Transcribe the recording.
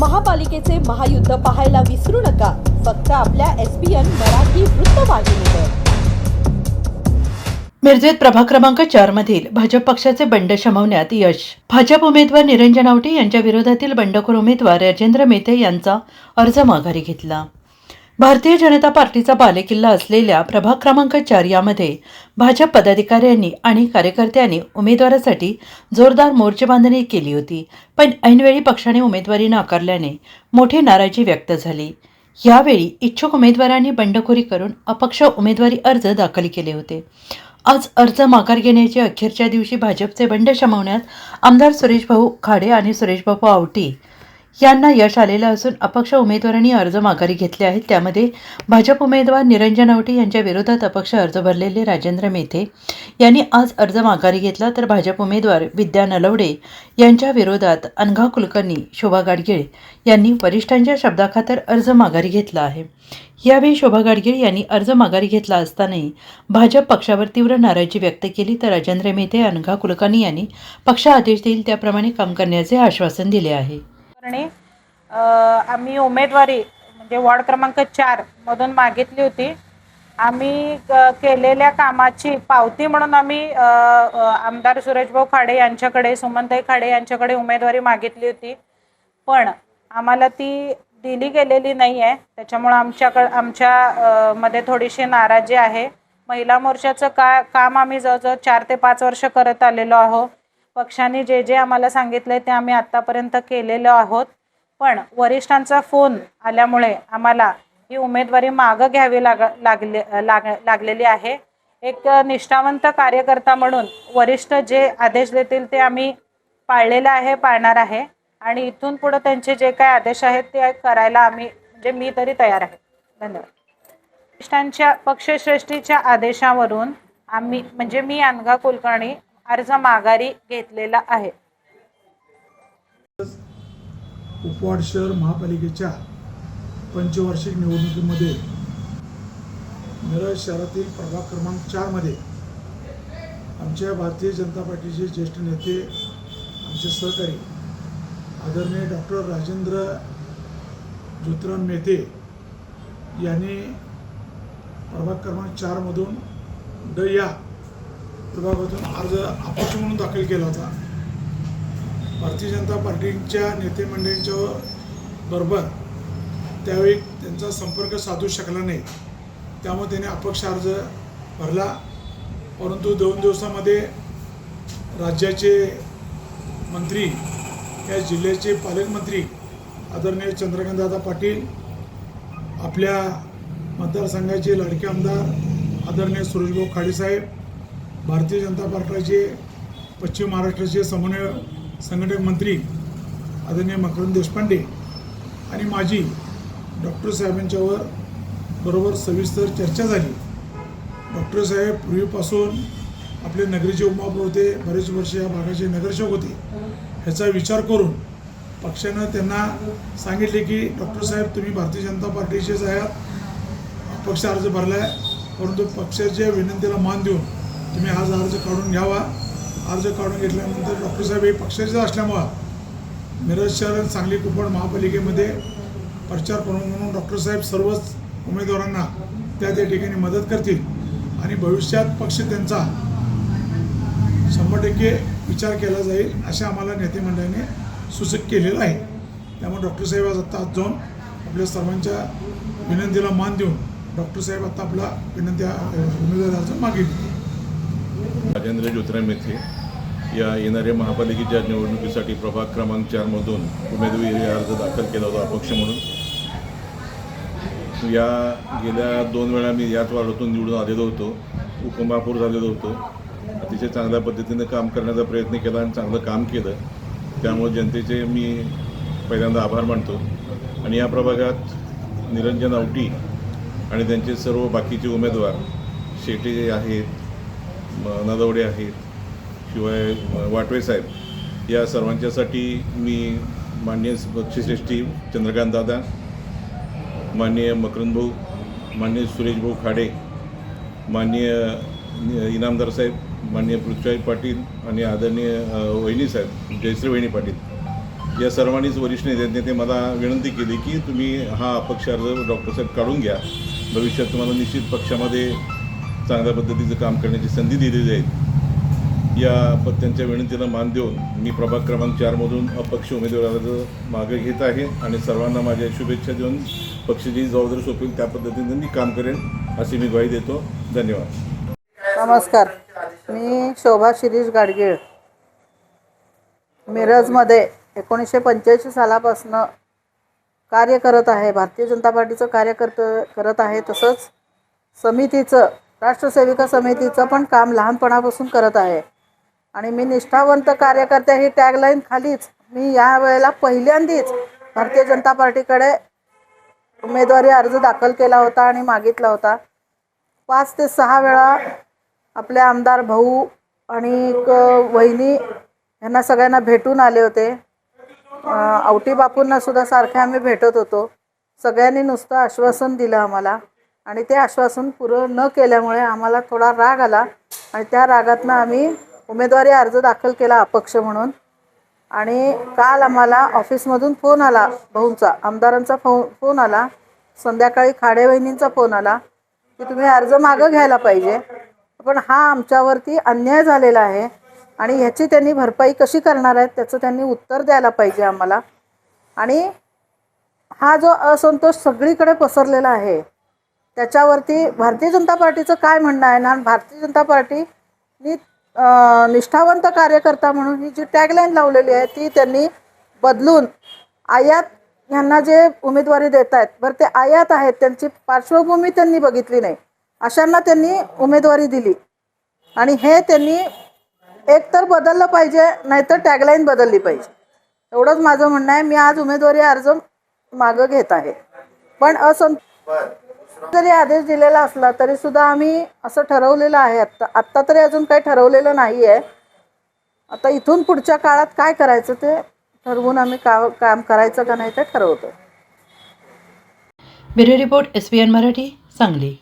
महापालिकेचे महायुद्ध पाहायला विसरू नका. फक्त आपल्या एस पी मराठी वृत्तवाहिनीवर मिरजेत प्रभाग क्रमांक चार मधील भाजप पक्षाचे बंड शमवण्यात यश. भाजप उमेदवार निरंजन आवटे यांच्या विरोधातील बंडखोर उमेदवार राजेंद्र मेथे यांचा अर्ज माघारी घेतला. भारतीय जनता पार्टीचा बालेकिल्ला असलेल्या प्रभाग क्रमांक चार यामध्ये भाजप पदाधिकाऱ्यांनी आणि कार्यकर्त्यांनी उमेदवारासाठी जोरदार मोर्चेबांधणी केली होती. पण ऐनवेळी पक्षाने उमेदवारी नाकारल्याने मोठी नाराजी व्यक्त झाली. यावेळी इच्छुक उमेदवारांनी बंडखोरी करून अपक्ष उमेदवारी अर्ज दाखल केले होते. आज अर्ज माघार घेण्याच्या अखेरच्या दिवशी भाजपचे बंड शमवण्यात आमदार सुरेशभाऊ खाडे आणि सुरेशबाबू आवटी यांना यश आलेलं असून अपक्ष उमेदवारांनी अर्ज माघारी घेतले आहेत. त्यामध्ये भाजप उमेदवार निरंजन आवटे यांच्या विरोधात अपक्ष अर्ज भरलेले राजेंद्र मेथे यांनी आज अर्ज माघारी घेतला. तर भाजप उमेदवार विद्या नलवडे यांच्या विरोधात अनघा कुलकर्णी शोभा गाडगीळ यांनी वरिष्ठांच्या शब्दाखातर अर्ज माघारी घेतला आहे. यावेळी शोभा गाडगीळ यांनी अर्ज माघारी घेतला असतानाही भाजप पक्षावर तीव्र नाराजी व्यक्त केली. तर राजेंद्र मेथे अनघा कुलकर्णी यांनी पक्ष आदेश देईल त्याप्रमाणे काम करण्याचे आश्वासन दिले आहे. करणे आम्ही उमेदवारी म्हणजे वॉर्ड क्रमांक चार मधून मागितली होती. आम्ही क- केलेल्या कामाची पावती म्हणून आम्ही आमदार सुरेशभाऊ खाडे यांच्याकडे सुमनताई खाडे यांच्याकडे उमेदवारी मागितली होती. पण आम्हाला ती दिली गेलेली नाही आहे त्याच्यामुळं आमच्याकडं आमच्या मध्ये थोडीशी नाराजी आहे. महिला मोर्चाचं का काम आम्ही जवळजवळ चार ते पाच वर्ष करत आलेलो आहोत. पक्षाने जे जे आम्हाला सांगितलं ते आम्ही आत्तापर्यंत केलेलो आहोत. पण वरिष्ठांचा फोन आल्यामुळे आम्हाला ही उमेदवारी मागं घ्यावी लाग लागले लाग लागलेली आहे. एक निष्ठावंत कार्यकर्ता म्हणून वरिष्ठ जे आदेश देतील ते आम्ही पाळलेलं आहे पाळणार आहे. आणि इथून पुढं त्यांचे जे काय आदेश आहेत ते करायला आम्ही म्हणजे मी तरी तयार आहे. धन्यवाद. वरिष्ठांच्या पक्षश्रेष्ठीच्या आदेशावरून आम्ही म्हणजे मी अनघा कुलकर्णी अर्ज माघारी घेतलेला आहे. उपवाड शहर महापालिकेच्या पंचवार्षिक निवडणुकीमध्ये मिरज शहरातील प्रभाग क्रमांक चारमध्ये आमच्या भारतीय जनता पार्टीचे ज्येष्ठ नेते आमचे सहकारी आदरणीय डॉक्टर राजेंद्र ज्योतिराम मेहते यांनी प्रभाग क्रमांक चारमधून ड या विभागातून अर्ज अपक्ष म्हणून दाखल केला होता. भारतीय जनता पार्टीच्या नेते मंडळींच्या बरोबर त्यावेळी त्यांचा संपर्क साधू शकला नाही. त्यामुळे त्याने अपक्ष अर्ज भरला. परंतु दोन दिवसामध्ये राज्याचे मंत्री या जिल्ह्याचे पालकमंत्री आदरणीय चंद्रकांतदादा पाटील आपल्या मतदारसंघाचे लाडके आमदार आदरणीय सुरेशभाऊ खाडेसाहेब भारतीय जनता पार्टीचे पश्चिम महाराष्ट्राचे समन्वय संघटक मंत्री आदरणीय मकरंद देशपांडे आणि माझी डॉक्टर साहेबांच्यावर बरोबर सविस्तर चर्चा झाली. डॉक्टर साहेब पूर्वीपासून आपले नगरीचे उपमहापौर होते बरेच वर्ष या भागाचे नगरसेवक होते. ह्याचा विचार करून पक्षानं त्यांना सांगितले की डॉक्टर साहेब तुम्ही भारतीय जनता पार्टीचेच आहात. पक्ष अर्ज भरला आहे परंतु पक्षाच्या विनंतीला मान देऊन तुम्ही आज अर्ज काढून घ्यावा. अर्ज काढून घेतल्यानंतर डॉक्टर साहेब हे पक्षाचे असल्यामुळं मिरज शहर सांगली कुपड महापालिकेमध्ये प्रचार प्रमुख म्हणून डॉक्टर साहेब सर्वच उमेदवारांना त्या त्या ठिकाणी मदत करतील. आणि भविष्यात पक्ष त्यांचा शंभर टक्के विचार केला जाईल असे आम्हाला नेते मंडळाने सूचक केलेलं आहे. त्यामुळे डॉक्टर साहेब आज आत्ता आज जाऊन आपल्या सर्वांच्या विनंतीला मान देऊन डॉक्टर साहेब आता आपला विनंती उमेदवार अर्ज मागितली राजेंद्र ज्योतिराम मेथे या येणाऱ्या महापालिकेच्या निवडणुकीसाठी प्रभाग क्रमांक चारमधून उमेदवारी अर्ज दाखल केला होता अपक्ष म्हणून. या गेल्या दोन वेळा मी याच वार्डातून निवडून आलेलो होतो. उपमहापौर झालेलो होतो. अतिशय चांगल्या पद्धतीनं काम करण्याचा प्रयत्न केला आणि चांगलं काम केलं. त्यामुळे जनतेचे मी पहिल्यांदा आभार मानतो. आणि या प्रभागात निरंजन आवटी आणि त्यांचे सर्व बाकीचे उमेदवार शेटे जे आहेत नदवडे आहेत शिवाय वाटवे साहेब या सर्वांच्यासाठी मी माननीय पक्षश्रेष्ठी चंद्रकांत दादा माननीय मकरंद भाऊ माननीय सुरेश भाऊ खाडे माननीय इनामदार साहेब माननीय पृथ्वीराज पाटील आणि आदरणीय अ, वहिनी साहेब जयश्री वहिनी पाटील. या सर्वांनीच वरिष्ठ नेत्यांनी ते मला विनंती केली की तुम्ही हा अपक्ष अर्ज डॉक्टर साहेब काढून घ्या. भविष्यात तुम्हाला निश्चित पक्षामध्ये चांगल्या पद्धतीचं काम करण्याची संधी दिली जाईल या पत्त्यांच्या विनंतीला मान देऊन मी प्रभाग क्रमांक चारमधून अपक्ष उमेदवाराचं मागे घेत आहे आणि सर्वांना माझ्या शुभेच्छा देऊन पक्षाची जबाबदारी सोपेल त्या पद्धतीने मी काम करेन अशी मी ग्वाही देतो. धन्यवाद. नमस्कार. मी शोभा शिरीष गाडगीळ. मिरजमध्ये एकोणीसशे पंच्याऐंशी सालापासनं कार्य करत आहे भारतीय जनता पार्टीचं कार्य करत करत आहे तसंच समितीचं राष्ट्रसेविका समितीचं पण काम लहानपणापासून करत आहे. आणि मी निष्ठावंत कार्यकर्ते ही टॅगलाईन खालीच मी या वेळेला पहिल्यांदीच भारतीय जनता पार्टीकडे उमेदवारी अर्ज दाखल केला होता आणि मागितला होता. पाच ते सहा वेळा आपले आमदार भाऊ आणि एक वहिनी यांना सगळ्यांना भेटून आले होते. अं, आवटी बापूंना सुद्धा सारखे आम्ही भेटत होतो. सगळ्यांनी नुसतं आश्वासन दिलं आम्हाला. आणि ते आश्वासन पुरं न केल्यामुळे आम्हाला थोडा राग आला आणि त्या रागातनं आम्ही उमेदवारी अर्ज दाखल केला अपक्ष म्हणून. आणि काल आम्हाला ऑफिसमधून फोन आला भाऊंचा आमदारांचा फो फोन आला. संध्याकाळी खाडे वहिनींचा फोन आला की तुम्ही अर्ज मागं घ्यायला पाहिजे. पण हा आमच्यावरती अन्याय झालेला आहे आणि ह्याची त्यांनी भरपाई कशी करणार आहेत त्याचं त्यांनी उत्तर द्यायला पाहिजे आम्हाला. आणि हा जो असंतोष सगळीकडे पसरलेला आहे त्याच्यावरती भारतीय जनता पार्टीचं काय म्हणणं आहे ना भारतीय जनता पार्टीनी निष्ठावंत कार्यकर्ता म्हणून ही जी टॅगलाईन लावलेली आहे ती त्यांनी बदलून आयात ह्यांना जे उमेदवारी देत आहेत बरं ते आयात आहेत त्यांची पार्श्वभूमी त्यांनी बघितली नाही अशांना त्यांनी उमेदवारी दिली. आणि हे त्यांनी एक तर बदललं पाहिजे नाहीतर टॅगलाईन बदलली पाहिजे. एवढंच माझं म्हणणं आहे मी आज उमेदवारी अर्ज मागं घेत आहे. पण असं जरी आदेश दिलेला असला तरी सुद्धा आम्ही असं ठरवलेलं आहे. आत्ता आत्ता तरी अजून काही ठरवलेलं नाही आहे आता इथून पुढच्या काळात काय करायचं ते ठरवून आम्ही का काम करायचं का नाही ते ठरवतो bureau report S P N Marathi Sangli.